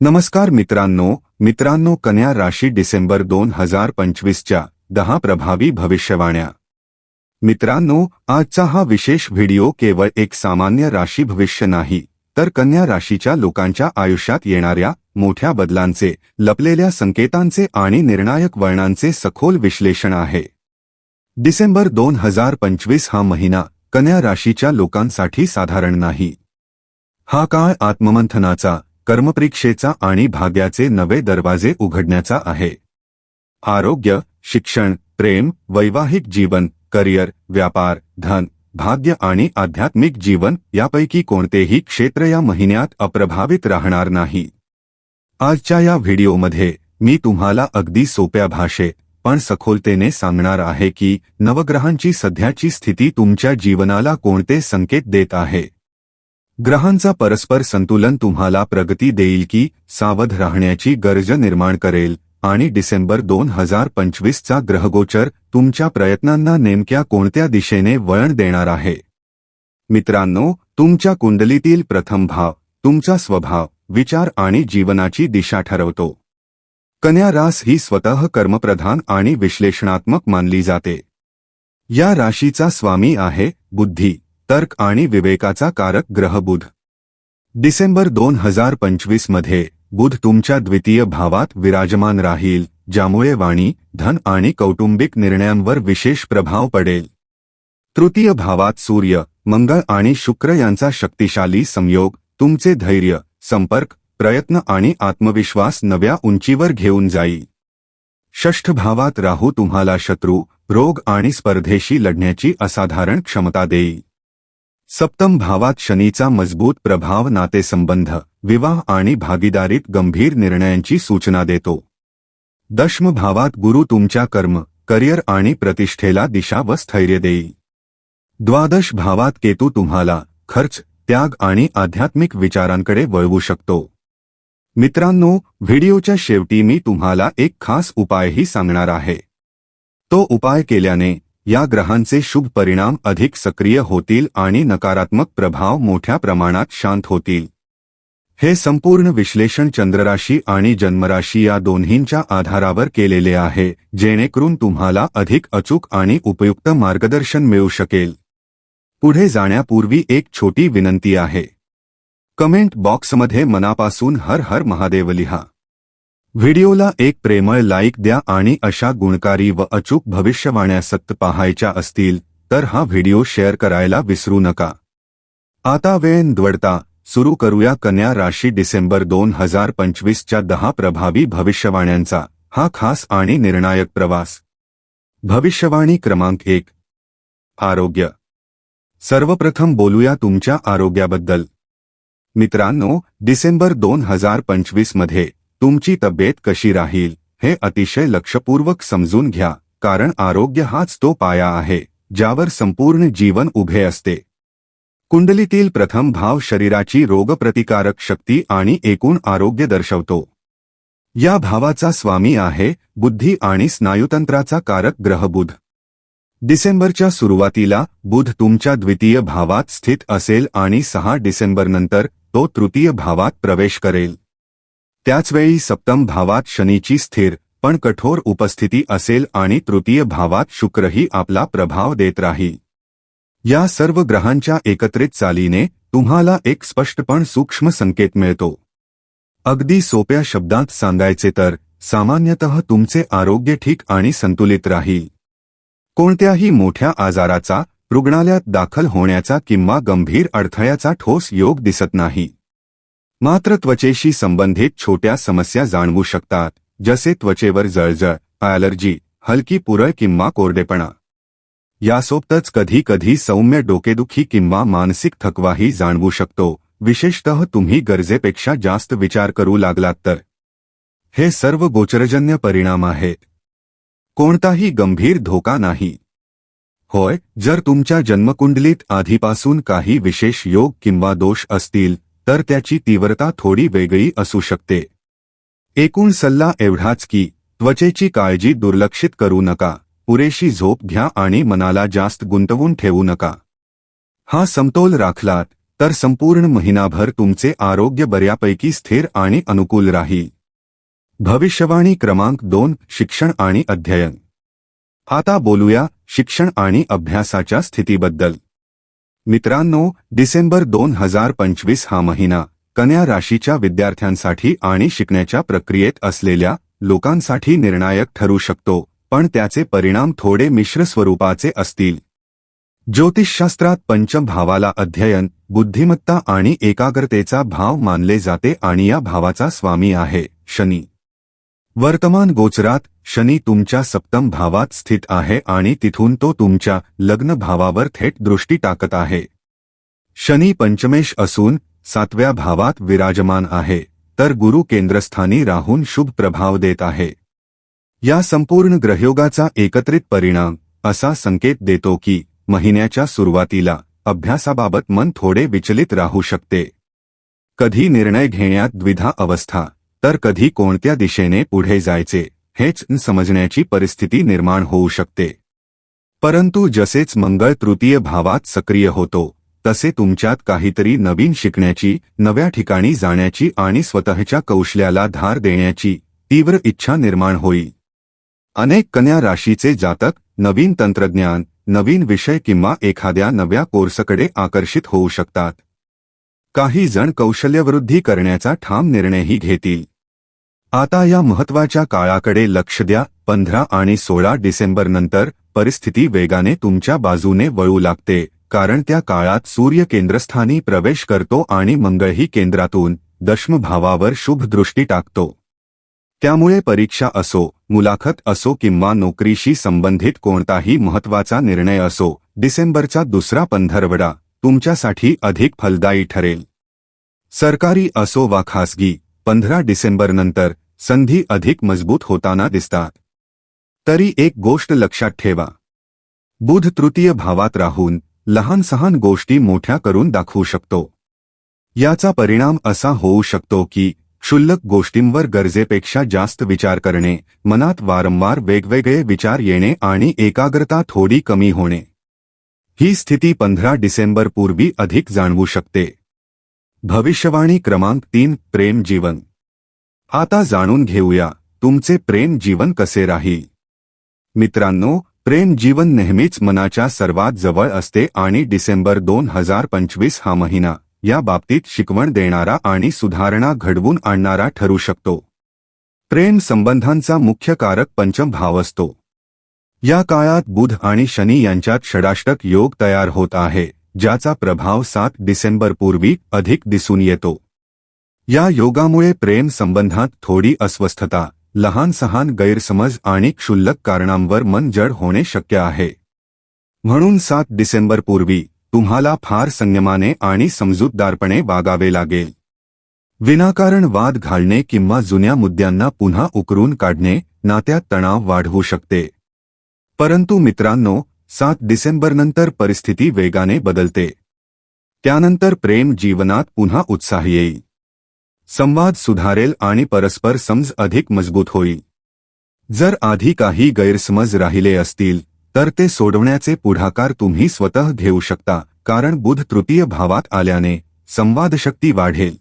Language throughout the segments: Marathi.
नमस्कार मित्रांनो मित्रांनो कन्या राशी डिसेंबर दोन हजार पंचवीसच्या दहा प्रभावी भविष्यवाण्या. मित्रांनो आजचा हा विशेष व्हिडिओ केवळ एक सामान्य राशी भविष्य नाही तर कन्या राशीच्या लोकांच्या आयुष्यात येणाऱ्या मोठ्या बदलांचे लपलेल्या संकेतांचे आणि निर्णायक वळणांचे सखोल विश्लेषण आहे. डिसेंबर दोन हजार पंचवीस हा महिना कन्या राशीच्या लोकांसाठी साधारण नाही. हा काळ आत्ममंथनाचा कर्मपरीक्षेचा आणि भाग्याचे नवे दरवाजे उघडण्याचा आहे. आरोग्य शिक्षण प्रेम वैवाहिक जीवन करिअर व्यापार धन भाग्य आणि आध्यात्मिक जीवन यापैकी कोणतेही क्षेत्र या महिन्यात अप्रभावित राहणार नाही. आजच्या या व्हिडिओमध्ये मी तुम्हाला अगदी सोप्या भाषेत पण सखोलतेने सांगणार आहे की नवग्रहांची सध्याची स्थिती तुमच्या जीवनाला कोणते संकेत देत आहे. ग्रहांचा परस्पर संतुलन तुम्हाला प्रगती देईल की सावध राहण्याची गरज निर्माण करेल. आणि डिसेंबर दोन हजार पंचवीसचा ग्रहगोचर तुमच्या प्रयत्नांना नेमक्या कोणत्या दिशेने वळण देणार आहे? मित्रांनो तुमच्या कुंडलीतील प्रथम भाव तुमचा स्वभाव विचार आणि जीवनाची दिशा ठरवतो. कन्या रास ही स्वतः कर्मप्रधान आणि विश्लेषणात्मक मानली जाते. या राशीचा स्वामी आहे बुद्धी. तर्क आणि विवेकाचा कारक ग्रह बुध डिसेंबर दोन हजार पंचवीसमध्ये बुध तुमच्या द्वितीय भावात विराजमान राहील ज्यामुळे वाणी धन आणि कौटुंबिक निर्णयांवर विशेष प्रभाव पडेल. तृतीय भावात सूर्य मंगळ आणि शुक्र यांचा शक्तिशाली संयोग तुमचे धैर्य संपर्क प्रयत्न आणि आत्मविश्वास नव्या उंचीवर घेऊन जाईल. षष्ठ भावात राहू तुम्हाला शत्रू रोग आणि स्पर्धेशी लढण्याची असाधारण क्षमता देईल. सप्तम भावात शनीचा मजबूत प्रभाव नातेसंबंध विवाह आणि भागीदारीत गंभीर निर्णयांची सूचना देतो. दशम भावात गुरु तुमच्या कर्म करिअर आणि प्रतिष्ठेला दिशा व स्थैर्य देईल. द्वादश भावात केतू तुम्हाला खर्च त्याग आणि आध्यात्मिक विचारांकडे वळवू शकतो. मित्रांनो व्हिडिओच्या शेवटी मी तुम्हाला एक खास उपायही सांगणार आहे. तो उपाय केल्याने या ग्रहांचे शुभ परिणाम अधिक सक्रिय होतील आणि नकारात्मक प्रभाव मोठ्या प्रमाणात शांत होतील. हे संपूर्ण विश्लेषण चंद्रराशी आणि जन्मराशी या दोन्हींच्या आधारावर केलेले आहे, जेणेकरून तुम्हाला अधिक अचूक आणि उपयुक्त मार्गदर्शन मिळू शकेल. पुढे जाण्यापूर्वी एक छोटी विनंती आहे. कमेंट बॉक्समध्ये मनापासून हर हर महादेव लिहा. व्हिडिओला एक प्रेमळ लाईक द्या आणि अशा गुणकारी व अचूक भविष्यवाण्या सक्त पाहायच्या असतील तर हा व्हिडिओ शेअर करायला विसरू नका. आता वेन द्वडता सुरू करूया कन्या राशी डिसेंबर दोन हजार पंचवीसच्या दहा प्रभावी भविष्यवाण्यांचा हा खास आणि निर्णायक प्रवास. भविष्यवाणी क्रमांक एक. आरोग्य. सर्वप्रथम बोलूया तुमच्या आरोग्याबद्दल. मित्रांनो डिसेंबर दोन हजार पंचवीसमध्ये तुमची तब्येत कशी राहील हे अतिशय लक्षपूर्वक समजून घ्या कारण आरोग्य हाच तो पाया आहे ज्यावर संपूर्ण जीवन उभे असते. कुंडलीतील प्रथम भाव शरीराची रोगप्रतिकारक शक्ती आणि एकूण आरोग्य दर्शवतो. या भावाचा स्वामी आहे बुद्धी आणि स्नायुतंत्राचा कारक ग्रह बुध डिसेंबरच्या सुरुवातीला बुध तुमच्या द्वितीय भावात स्थित असेल आणि सहा डिसेंबरनंतर तो तृतीय भावात प्रवेश करेल. त्याचवेळी सप्तम भावात शनीची स्थिर पण कठोर उपस्थिती असेल आणि तृतीय भावात शुक्रही आपला प्रभाव देत राही या सर्व ग्रहांच्या एकत्रित चालीने तुम्हाला एक स्पष्टपण सूक्ष्म संकेत मिळतो. अगदी सोप्या शब्दात सांगायचे तर सामान्यतः तुमचे आरोग्य ठीक आणि संतुलित राहील. कोणत्याही मोठ्या आजाराचा रुग्णालयात दाखल होण्याचा किंवा गंभीर अडथळ्याचा ठोस योग दिसत नाही. मात्र त्वचेशी संबंधित छोट्या समस्या जाणवू शकतात जसे त्वचेवर जळजळ ॲलर्जी हलकी पुरळ किंवा कोरडेपणा. यासोबतच कधी कधी सौम्य डोकेदुखी किंवा मानसिक थकवाही जाणवू शकतो विशेषतः तुम्ही गरजेपेक्षा जास्त विचार करू लागलात तर. हे सर्व गोचरजन्य परिणाम आहेत. कोणताही गंभीर धोका नाही. होय जर तुमच्या जन्मकुंडलीत आधीपासून काही विशेष योग किंवा दोष असतील तर त्याची तीव्रता थोडी वेगळी असू शकते. एकूण सल्ला एवढाच की त्वचेची काळजी दुर्लक्षित करू नका पुरेशी झोप घ्या आणि मनाला जास्त गुंतवून ठेवू नका. हा समतोल राखलात तर संपूर्ण महिनाभर तुमचे आरोग्य बऱ्यापैकी स्थिर आणि अनुकूल राहील. भविष्यवाणी क्रमांक दोन शिक्षण आणि अध्ययन. आता बोलूया शिक्षण आणि अभ्यासाच्या स्थितीबद्दल. मित्रांनो डिसेंबर दोन हजार पंचवीस हा महिना कन्या राशीच्या विद्यार्थ्यांसाठी आणि शिकण्याच्या प्रक्रियेत असलेल्या लोकांसाठी निर्णायक ठरू शकतो पण त्याचे परिणाम थोडे मिश्र स्वरूपाचे असतील. ज्योतिषशास्त्रात पंचम भावाला अध्ययन बुद्धिमत्ता आणि एकाग्रतेचा भाव मानले जाते आणि या भावाचा स्वामी आहे शनी. वर्तमान गोचरात शनी तुमच्या सप्तम भावात स्थित आहे आणि तिथून तो तुमच्या लग्न भावावर थेट दृष्टी टाकत आहे. शनी पंचमेश असून सातव्या भावात विराजमान आहे तर गुरु केंद्रस्थानी राहून शुभ प्रभाव देत आहे. या संपूर्ण ग्रहयोगाचा एकत्रित परिणाम असा संकेत देतो की महिन्याच्या सुरुवातीला अभ्यासाबाबत मन थोडे विचलित राहू शकते. कधी निर्णय घेण्यात द्विधा अवस्था तर कधी कोणत्या दिशेने पुढे जायचे हेच समजण्याची परिस्थिती निर्माण होऊ शकते. परंतु जसेच मंगळ तृतीय भावात सक्रिय होतो तसे तुमच्यात काहीतरी नवीन शिकण्याची नव्या ठिकाणी जाण्याची आणि स्वतःच्या कौशल्याला धार देण्याची तीव्र इच्छा निर्माण होईल अनेक कन्या राशीचे जातक नवीन तंत्रज्ञान नवीन विषय किंवा एखाद्या नव्या कोर्सकडे आकर्षित होऊ शकतात. काही जण कौशल्यवृद्धी करण्याचा ठाम निर्णयही घेतील. आता या महत्त्वाच्या काळाकडे लक्ष द्या. पंधरा आणि सोळा डिसेंबर नंतर परिस्थिती वेगाने तुमच्या बाजूने वळू लागते कारण त्या काळात सूर्य केंद्रस्थानी प्रवेश करतो आणि मंगळही केंद्रातून दशमभावावर शुभदृष्टी टाकतो. त्यामुळे परीक्षा असो मुलाखत असो किंवा नोकरीशी संबंधित कोणताही महत्त्वाचा निर्णय असो डिसेंबरचा दुसरा पंधरवडा तुमच्यासाठी अधिक फलदायी ठरेल. सरकारी असो वा खासगी पंधरा डिसेंबरनंतर संधी अधिक मजबूत होताना दिसतात. तरी एक गोष्ट लक्षात ठेवा. बुध तृतीय भावात राहून लहान सहान गोष्टी मोठ्या करून दाखवू शकतो. याचा परिणाम असा होऊ शकतो की क्षुल्लक गोष्टींवर गरजेपेक्षा जास्त विचार करणे मनात वारंवार वेगवेगळे विचार येणे आणि एकाग्रता थोडी कमी होणे. ही स्थिती पंधरा डिसेंबर पूर्वी अधिक जाणवू शकते. भविष्यवाणी क्रमांक तीन प्रेम जीवन. आता जाणून घेऊया तुमचे प्रेम जीवन कसे राहील? मित्रांनो प्रेम जीवन नेहमीच मनाच्या सर्वात जवळ असते आणि डिसेंबर दोन हजार पंचवीस हा महिना या बाबतीत शिकवण देणारा आणि सुधारणा घडवून आणणारा ठरू शकतो. प्रेम संबंधांचा मुख्य कारक पंचम भाव असतो. या काळात बुध आणि शनी यांच्यात षडाष्टक योग तयार होत आहे. ज्याचा प्रभाव सात डिसेंबरपूर्वी अधिक दिसून येतो. या योगामुळे प्रेम संबंधात थोडी अस्वस्थता लहान सहान गैरसमज आणि क्षुल्लक कारणांवर मन जड होणे शक्य आहे. म्हणून सात डिसेंबरपूर्वी तुम्हाला फार संयमाने आणि समजूतदारपणे वागावे लागेल. विनाकारण वाद घालणे किंवा जुन्या मुद्द्यांना पुन्हा उकरून काढणे नात्यात तणाव वाढवू शकते. परंतु मित्रांनो सात डिसेंबरनंतर परिस्थिती वेगाने बदलते. त्यानंतर प्रेम जीवनात पुन्हा उत्साह संवाद सुधारेल आणि परस्पर समज अधिक मज़बूत होईल जर आधी काही गैरसमज राहिले असतील, तर ते सोडवण्याचे पुढाकार तुम्ही स्वतः घेऊ शकता, कारण बुध तृतीय भावात आल्याने संवादशक्ती वाढेल.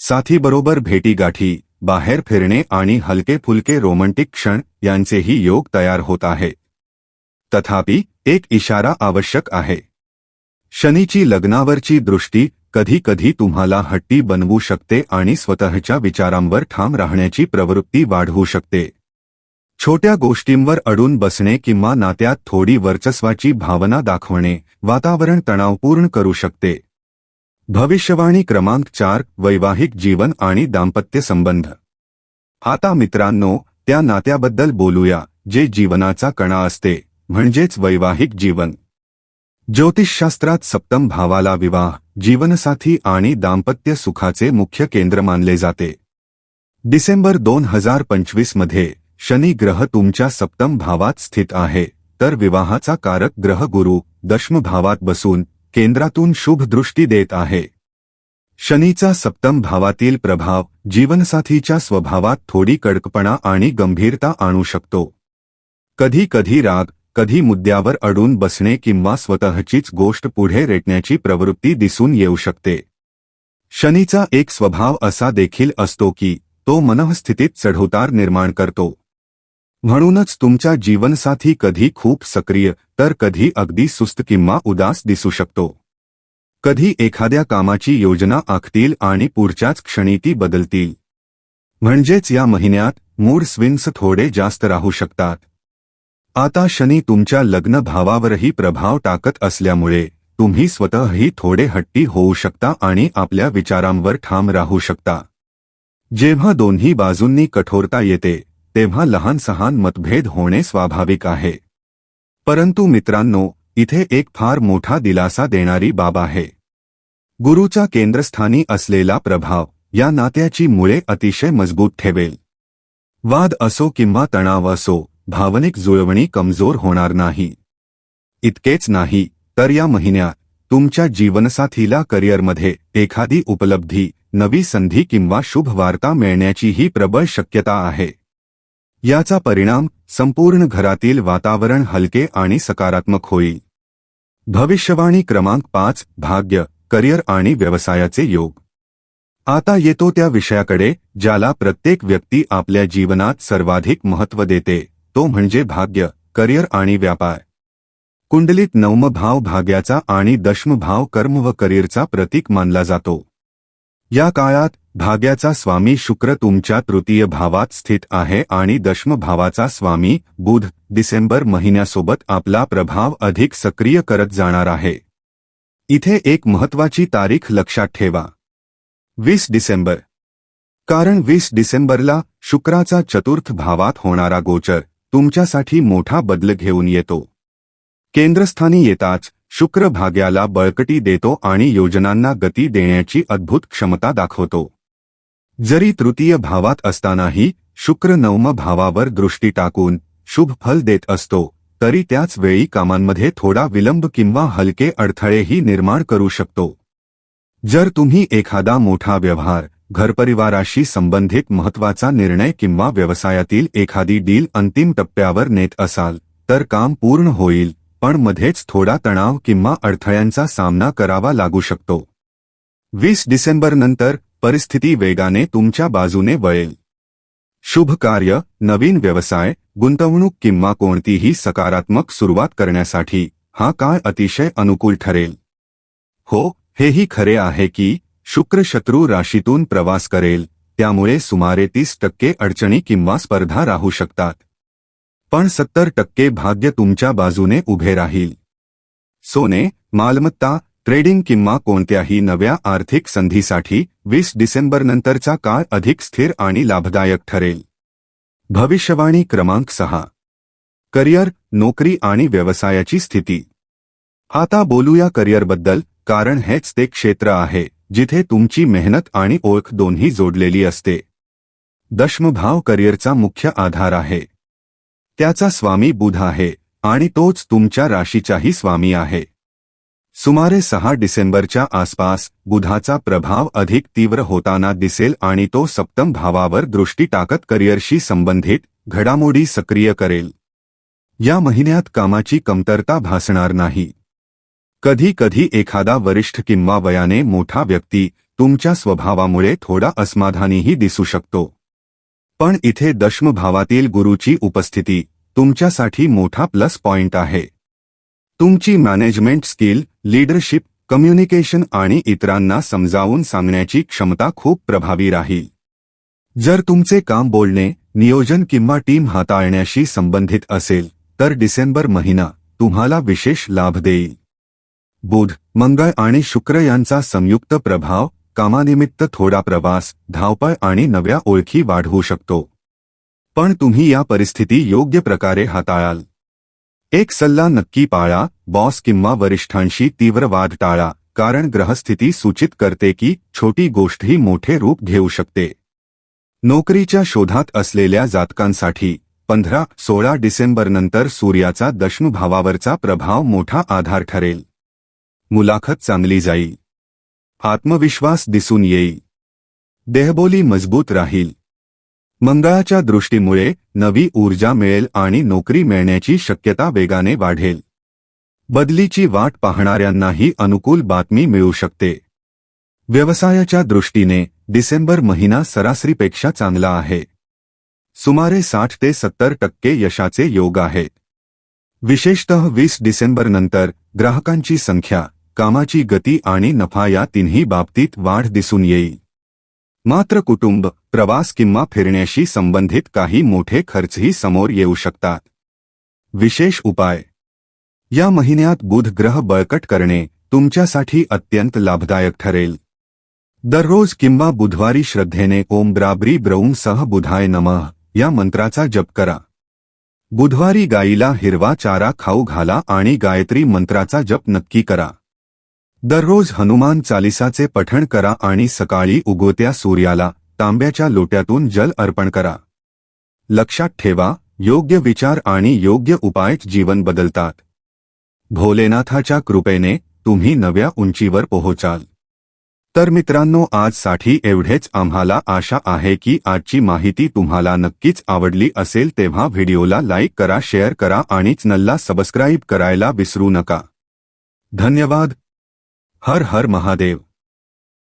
साथीबरोबर भेटीगाठी, बाहेर फिरणे आणि हलके फुलके रोमंटिक क्षण यांचेही योग तयार होत आहे. तथापि एक इशारा आवश्यक आहे. शनीची लग्नावरची दृष्टी कधी कधी तुम्हाला हट्टी बनवू शकते आणि स्वतःच्या विचारांवर ठाम राहण्याची प्रवृत्ती वाढवू शकते. छोट्या गोष्टींवर अडून बसणे किंवा नात्यात थोडी वर्चस्वाची भावना दाखवणे वातावरण तणावपूर्ण करू शकते. भविष्यवाणी क्रमांक चार वैवाहिक जीवन आणि दाम्पत्य संबंध. आता मित्रांनो त्या नात्याबद्दल बोलूया जे जीवनाचा कणा असते. म्हणजेच वैवाहिक जीवन. ज्योतिषशास्त्रात सप्तम भावाला विवाह जीवनसाथी आणि दाम्पत्य सुखाचे मुख्य केंद्र मानले जाते. डिसेंबर दोन हजार पंचवीसमध्ये शनी ग्रह तुमच्या सप्तम भावात स्थित आहे तर विवाहाचा कारक ग्रह गुरु दशम भावात बसून केंद्रातून शुभ दृष्टी देत आहे. शनीचा सप्तम भावातील प्रभाव जीवनसाथीच्या स्वभावात थोडी कडकपणा आणि गंभीरता आणू शकतो. कधी कधी राग कधी मुद्द्यावर अडून बसणे किंवा स्वतःचीच गोष्ट पुढे रेटण्याची प्रवृत्ती दिसून येऊ शकते. शनीचा एक स्वभाव असा देखील असतो की तो मनःस्थितीत चढउतार निर्माण करतो. म्हणूनच तुमचा जीवनसाथी कधी खूप सक्रिय तर कधी अगदी सुस्त किंवा उदास दिसू शकतो. कधी एखाद्या कामाची योजना आखतील आणि पुढच्याच क्षणी ती बदलतील. म्हणजेच या महिन्यात मूड स्विंग्स थोडे जास्त राहू शकतात. आता शनी तुमच्या लग्न भावावरही प्रभाव टाकत असल्यामुळे तुम्ही स्वतःही थोडे हट्टी होऊ शकता आणि आपल्या विचारांवर ठाम राहू शकता. जेव्हा दोन्ही बाजूंनी कठोरता येते तेव्हा लहान सहान मतभेद होणे स्वाभाविक आहे. परंतु मित्रांनो इथे एक फार मोठा दिलासा देणारी बाब आहे. गुरुच्या केंद्रस्थानी असलेला प्रभाव या नात्याची मुळे अतिशय मजबूत ठेवेल. वाद असो किंवा तणाव असो भावनिक जुळवणी कमज़ोर होणार नाही. इतकेच नाही, तर या महिन्यात तुमच्या जीवनसाथीला करिअरमध्ये एखादी उपलब्धी, नवी संधी किंवा शुभ वार्ता मिळण्याचीही प्रबळ शक्यता आहे. याचा परिणाम संपूर्ण घरातील वातावरण हलके आणि सकारात्मक होईल. भविष्यवाणी क्रमांक पाच, भाग्य, करिअर आणि व्यवसायाचे योग. आता येतो त्या विषयाकडे, ज्याला प्रत्येक व्यक्ती आपल्या जीवनात सर्वाधिक महत्त्व देते. तो म्हणजे भाग्य करिअर आणि व्यापार. कुंडलीत नवम भाव भाग्याचा आणि दशम भाव कर्म व करिअरचा प्रतीक मानला जातो. या काळात भाग्याचा स्वामी शुक्र तुमच्या तृतीय भावात स्थित आहे आणि दशम भावाचा स्वामी बुध डिसेंबर महिन्यासोबत आपला प्रभाव अधिक सक्रिय करत जाणार आहे. इथे एक महत्वाची तारीख लक्षात ठेवा. वीस डिसेंबर. कारण वीस डिसेंबरला शुक्राचा चतुर्थ भावात होणारा गोचर तुमच्यासाठी मोठा बदल घेऊन येतो. केंद्रस्थानी येताच शुक्र भाग्याला बळकटी देतो आणि योजनांना गती देण्याची अद्भुत क्षमता दाखवतो. जरी तृतीय भावात असतानाही शुक्र नवम भावावर दृष्टी टाकून शुभ फल देत असतो तरी त्याच वेळी कामांमध्ये थोडा विलंब किंवा हलके अडथळेही निर्माण करू शकतो. जर तुम्ही एखादा मोठा व्यवहार घरपरिवाराशी संबंधित महत्त्वाचा निर्णय किंवा व्यवसायातील एखादी डील अंतिम टप्प्यावर नेत असाल तर काम पूर्ण होईल पण मध्येच थोडा तणाव किंवा अडथळ्यांचा सामना करावा लागू शकतो. वीस डिसेंबरनंतर परिस्थिती वेगाने तुमच्या बाजूने वळेल. शुभ कार्य नवीन व्यवसाय गुंतवणूक किंवा कोणतीही सकारात्मक सुरुवात करण्यासाठी हा काळ अतिशय अनुकूल ठरेल. हो हेही खरे आहे की शुक्र शत्रू राशीतून प्रवास करेल त्यामुळे सुमारे तीस टक्के अडचणी किंवा स्पर्धा राहू शकतात. पण सत्तर टक्के भाग्य तुमच्या बाजूने उभे राहील. सोने मालमत्ता ट्रेडिंग किंवा कोणत्याही नव्या आर्थिक संधीसाठी वीस डिसेंबरनंतरचा काळ अधिक स्थिर आणि लाभदायक ठरेल. भविष्यवाणी क्रमांक सहा. करिअर नोकरी आणि व्यवसायाची स्थिती. आता बोलूया करिअरबद्दल कारण हेच ते क्षेत्र आहे. जिथे तुमची मेहनत आणि ओळख दोन्ही जोडलेली असते. दशमभाव करिअरचा मुख्य आधार आहे. त्याचा स्वामी बुध आहे आणि तोच तुमच्या राशीचाही स्वामी आहे. सुमारे सहा डिसेंबरच्या आसपास बुधाचा प्रभाव अधिक तीव्र होताना दिसेल आणि तो सप्तम भावावर दृष्टी टाकत करिअरशी संबंधित घडामोडी सक्रिय करेल. या महिन्यात कामाची कमतरता भासणार नाही. कधी कधी एखादा वरिष्ठ किंवा वयाने मोठा व्यक्ती तुमच्या स्वभावामुळे थोडा असमाधानीही दिसू शकतो. पण इथे दशमभावातील गुरुची उपस्थिती तुमच्यासाठी मोठा प्लस पॉइंट आहे. तुमची मॅनेजमेंट स्किल लीडरशिप कम्युनिकेशन आणि इतरांना समजावून सांगण्याची क्षमता खूप प्रभावी राहील. जर तुमचे काम बोलणे नियोजन किंवा टीम हाताळण्याशी संबंधित असेल तर डिसेंबर महिना तुम्हाला विशेष लाभ देईल. बुध मंगळ आणि शुक्र यांचा संयुक्त प्रभाव कामानिमित्त थोडा प्रवास धावपळ आणि नव्या ओळखी वाढवू शकतो. पण तुम्ही या परिस्थिती योग्य प्रकारे हाताळाल. एक सल्ला नक्की पाळा बॉस किंवा वरिष्ठांशी तीव्र वाद टाळा कारण ग्रहस्थिती सूचित करते की छोटी गोष्टही मोठे रूप घेऊ शकते. नोकरीच्या शोधात असलेल्या जातकांसाठी पंधरा सोळा डिसेंबरनंतर सूर्याचा दशमभावावरचा प्रभाव मोठा आधार ठरेल. मुलाखत चांगली जाईल आत्मविश्वास दिसून येईल देहबोली मजबूत राहील. मंगळाच्या दृष्टीमुळे नवी ऊर्जा मिळेल आणि नोकरी मिळण्याची शक्यता वेगाने वाढेल. बदलीची वाट पाहणाऱ्यांनाही अनुकूल बातमी मिळू शकते. व्यवसायाच्या दृष्टीने डिसेंबर महिना सरासरीपेक्षा चांगला आहे. सुमारे साठ ते सत्तर टक्के यशाचे योग आहेत विशेषतः वीस डिसेंबरनंतर ग्राहकांची संख्या कामाची गती आणि नफा या तिन्ही बाबतीत वाढ दिसून येईल. मात्र कुटुंब प्रवास किंवा फिरण्याशी संबंधित काही मोठे खर्चही समोर येऊ शकतात. विशेष उपाय. या महिन्यात बुध ग्रह बळकट करणे तुमच्यासाठी अत्यंत लाभदायक ठरेल. दररोज किंवा बुधवारी श्रद्धेने ओम ब्राबरी ब्रौम सह बुधाय नमः या मंत्राचा जप करा. बुधवारी गाईला हिरवा चारा खाऊ घाला आणि गायत्री मंत्राचा जप नक्की करा. दररोज हनुमान चालिसाचे पठण करा आणि सकाळी उगवत्या सूर्याला तांब्याच्या लोट्यातून जल अर्पण करा. लक्षात ठेवा योग्य विचार आणि योग्य उपाय जीवन बदलतात. भोलेनाथाच्या कृपेने तुम्ही नव्या उंचीवर पोहोचाल. तर मित्रांनो आजसाठी एवढेच. आम्हाला आशा आहे की आजची माहिती तुम्हाला नक्कीच आवडली असेल तेव्हा व्हिडिओला लाईक करा शेअर करा आणि चॅनलला सबस्क्राईब करायला विसरू नका. धन्यवाद. हर हर महादेव।